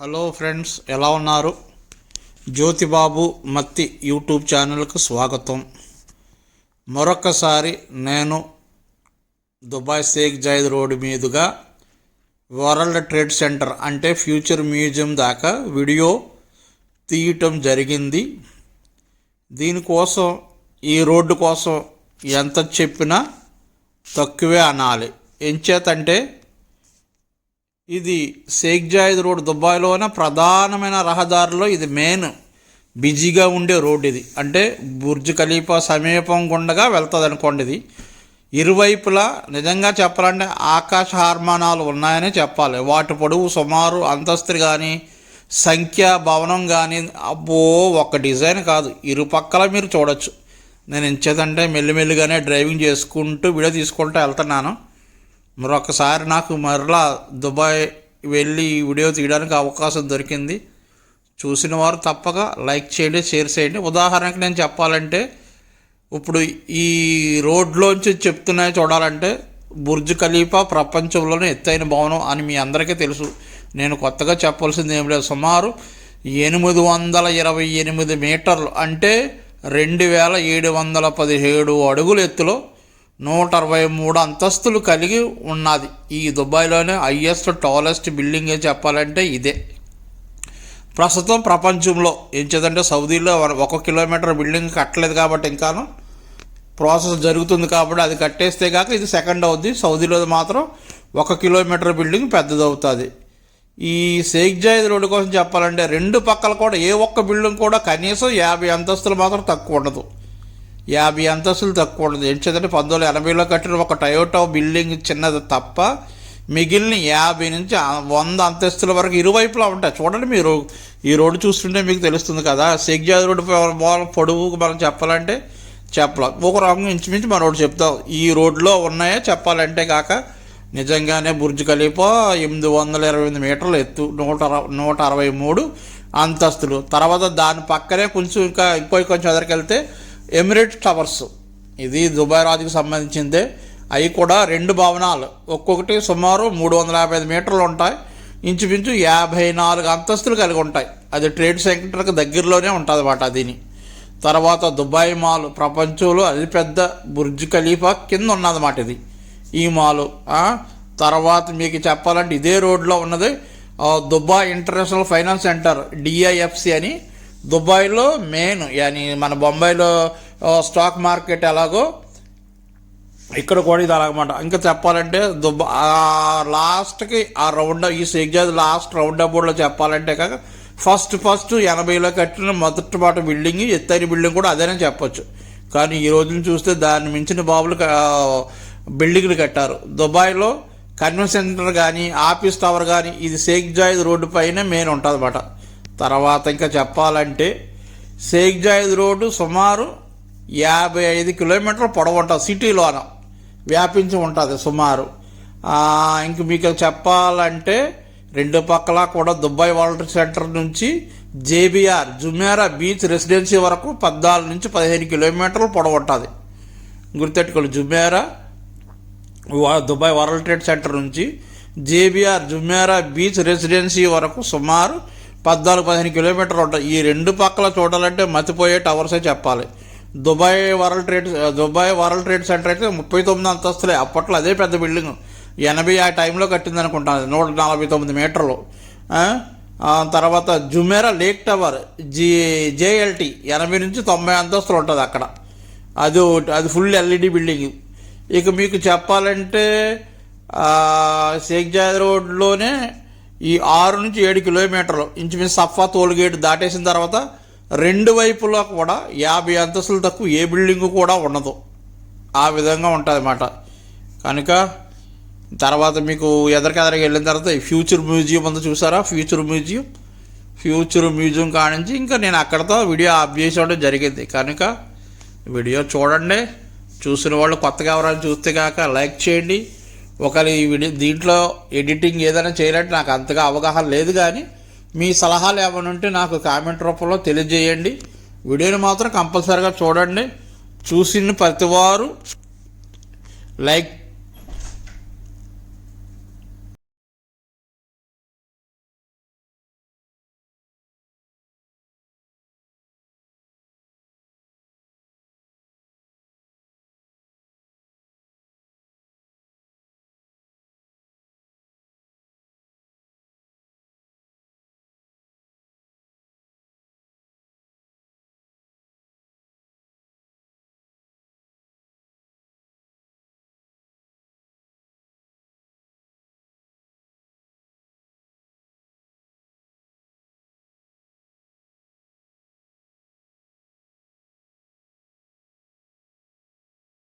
Hello friends ఎలా ఉన్నారు? జ్యోతిబాబు మత్తి YouTube ఛానల్కు స్వాగతం. మరొకసారి నేను దుబాయ్ షేక్ జైద్ రోడ్డు మీదుగా వరల్డ్ ట్రేడ్ సెంటర్ అంటే ఫ్యూచర్ మ్యూజియం దాకా వీడియో తీయటం జరిగింది. దీనికోసం ఈ రోడ్డు కోసం ఎంత చెప్పినా తక్కువే అనాలి. ఎంచేతంటే ఇది షేక్ జాయిద్ రోడ్ దుబాయ్లోనే ప్రధానమైన రహదారిలో ఇది మెయిన్ బిజీగా ఉండే రోడ్ ఇది. అంటే బుర్జ్ ఖలీఫా సమీపం గుండగా వెళ్తుంది అనుకోండి ఇది. ఇరువైపులా నిజంగా చెప్పాలంటే ఆకాశ హార్మానాలు ఉన్నాయని చెప్పాలి. వాటి పొడవు సుమారు అంతస్తు కానీ సంఖ్య భవనం కానీ అబ్బో ఒక డిజైన్ కాదు. ఇరుపక్కల మీరు చూడొచ్చు. నేను ఎంచేదంటే మెల్లిమెల్లిగానే డ్రైవింగ్ చేసుకుంటూ వీడియో తీసుకుంటూ వెళ్తున్నాను. మరొకసారి నాకు మరలా దుబాయ్ వెళ్ళి ఈ వీడియో తీయడానికి అవకాశం దొరికింది. చూసిన వారు తప్పక లైక్ చేయండి షేర్ చేయండి. ఉదాహరణకి నేను చెప్పాలంటే ఇప్పుడు ఈ రోడ్లోంచి చెప్తున్నాయి చూడాలంటే బుర్జ్ ఖలీఫా ప్రపంచంలోనే ఎత్తైన భవనం అని మీ అందరికీ తెలుసు. నేను కొత్తగా చెప్పాల్సింది ఏం లేదు. సుమారు ఎనిమిది వందల ఇరవై ఎనిమిది మీటర్లు అంటే రెండు వేల ఏడు వందల పదిహేడు అడుగుల ఎత్తులో నూట అరవై మూడు అంతస్తులు కలిగి ఉన్నది. ఈ దుబాయ్లోనే హయ్యెస్ట్ టాలెస్ట్ బిల్డింగ్ చెప్పాలంటే ఇదే. ప్రస్తుతం ప్రపంచంలో ఏం చేద్దంటే సౌదీలో ఒక కిలోమీటర్ బిల్డింగ్ కట్టలేదు కాబట్టి ఇంకాను ప్రాసెస్ జరుగుతుంది కాబట్టి అది కట్టేస్తే కాక ఇది సెకండ్ అవుద్ది. సౌదీలో మాత్రం ఒక కిలోమీటర్ బిల్డింగ్ పెద్దదవుతుంది. ఈ షేక్ జాయిద్ రోడ్డు కోసం చెప్పాలంటే రెండు పక్కల కూడా ఏ ఒక్క బిల్డింగ్ కూడా కనీసం యాభై అంతస్తులు మాత్రం తక్కువ ఉండదు. యాభై అంతస్తులు తక్కువ ఉండదు. ఏం పంతొమ్మిది ఎనభైలో కట్టిన ఒక టయోటో బిల్డింగ్ చిన్నది తప్ప మిగిలిన యాభై నుంచి వంద అంతస్తుల వరకు ఇరువైపులా ఉంటాయి. చూడండి మీరు ఈ రోడ్డు చూస్తుంటే మీకు తెలుస్తుంది కదా షేక్ రోడ్డు పొ- పొడవు మనం చెప్పాలంటే చెప్పలేం. ఒక రకంగా ఇంచుమించు మన రోడ్డు చెప్తాం ఈ రోడ్లో ఉన్నాయో చెప్పాలంటే కాక నిజంగానే బుర్జ్ ఖలీఫా ఎనిమిది వందల ఇరవై ఎనిమిది మీటర్లు ఎత్తు నూట అర- నూట అరవై మూడు అంతస్తులు. తర్వాత దాని పక్కనే కొంచెం ఇంకా ఇంకో కొంచెం ఎదరికెళ్తే ఎమిరేట్ టవర్స్. ఇది దుబాయ్ రాజుకి సంబంధించిందే. అవి కూడా రెండు భవనాలు. ఒక్కొక్కటి సుమారు మూడు వందల యాభై ఐదు మీటర్లు ఉంటాయి. ఇంచుమించు యాభై నాలుగు అంతస్తులు కలిగి ఉంటాయి. అది ట్రేడ్ సెంటర్కి దగ్గరలోనే ఉంటుంది అన్నమాట దీని. తర్వాత దుబాయ్ మాల్ ప్రపంచంలో అతిపెద్ద బుర్జ్ ఖలీఫా కింద ఉన్నదన్నమాట ఇది. ఈ మాలు తర్వాత మీకు చెప్పాలంటే ఇదే రోడ్లో ఉన్నది. Dubai international finance centre DIFC అని. దుబాయ్లో మెయిన్ యాని మన బొంబాయిలో స్టాక్ మార్కెట్ ఎలాగో ఇక్కడ కూడా ఇది అలాగమాట. ఇంకా చెప్పాలంటే దుబ్బ లాస్ట్కి ఆ రౌండ్ ఈ సెగ్జాజ్ లాస్ట్ రౌండ్ అబౌట్లో చెప్పాలంటే కాక ఫస్ట్ ఫస్ట్ ఎనభైలో కట్టిన మొదటి పాట బిల్డింగ్ ఎత్తైన బిల్డింగ్ కూడా అదేనే చెప్పొచ్చు. కానీ ఈ రోజున చూస్తే దాన్ని మించిన బాబులు బిల్డింగ్లు కట్టారు. దుబాయ్లో కన్వెన్షన్ సెంటర్ కానీ ఆఫీస్ టవర్ కానీ ఇది షేక్ జాయిద్ రోడ్డు పైన మెయిన్ ఉంటుంది అన్నమాట తర్వాత ఇంకా చెప్పాలంటే షేక్ జాయిద్ రోడ్డు సుమారు యాభై ఐదు కిలోమీటర్ల పొడవు ఉంటుంది సిటీలోన వ్యాపించి ఉంటుంది సుమారు. ఇంక మీకు చెప్పాలంటే రెండు పక్కల కూడా దుబాయ్ వరల్డ్ సెంటర్ నుంచి జేబీఆర్ జుమేరా బీచ్ రెసిడెన్సీ వరకు పద్నాలుగు నుంచి పదిహేను కిలోమీటర్లు పొడవు ఉంటుంది. గుర్తెట్టుకోండి Jumeirah Dubai world trade centre నుంచి జేబీఆర్ జుమేరా బీచ్ రెసిడెన్సీ వరకు సుమారు పద్నాలుగు పదిహేను కిలోమీటర్లు ఉంటాయి. ఈ రెండు పక్కల చూడాలంటే మతిపోయే టవర్సే చెప్పాలి. Dubai world trade Dubai world trade centre అయితే ముప్పై తొమ్మిది అంతస్తులే. అప్పట్లో అదే పెద్ద బిల్డింగ్. ఎనభై ఆ టైంలో కట్టింది అనుకుంటాను నూట నలభై తొమ్మిది మీటర్లు. తర్వాత Jumeirah lake tower G JLT. ఎనభై నుంచి తొంభై అంతస్తులు ఉంటుంది అక్కడ. అది ఒకటి అది ఫుల్ ఎల్ఈడి బిల్డింగ్. ఇక మీకు చెప్పాలంటే షేక్ జాద్ రోడ్లోనే ఈ ఆరు నుంచి ఏడు కిలోమీటర్లు ఇంచుమించు సఫా టోల్గేట్ దాటేసిన తర్వాత రెండు వైపులా కూడా యాభై అంతస్తులు తక్కువ ఏ బిల్డింగ్ కూడా ఉండదు. ఆ విధంగా ఉంటుంది అన్నమాట. కనుక తర్వాత మీకు ఎదరికెదరికి వెళ్ళిన తర్వాత ఫ్యూచర్ మ్యూజియం అంతా చూసారా? Future museum. ఫ్యూచర్ మ్యూజియం కానించి ఇంకా నేను అక్కడతో వీడియో ఆఫ్ చేసేయడం జరిగింది. కనుక వీడియో చూడండి. చూసిన వాళ్ళు కొత్తగా ఎవరైనా చూస్తే కాక లైక్ చేయండి. ఒకరి దీంట్లో ఎడిటింగ్ ఏదైనా చేయాలంటే నాకు అంతగా అవగాహన లేదు కానీ మీ సలహాలు ఏమైనా ఉంటే నాకు కామెంట్ రూపంలో తెలియజేయండి. వీడియోని మాత్రం కంపల్సరీగా చూడండి. చూసిన ప్రతివారు లైక్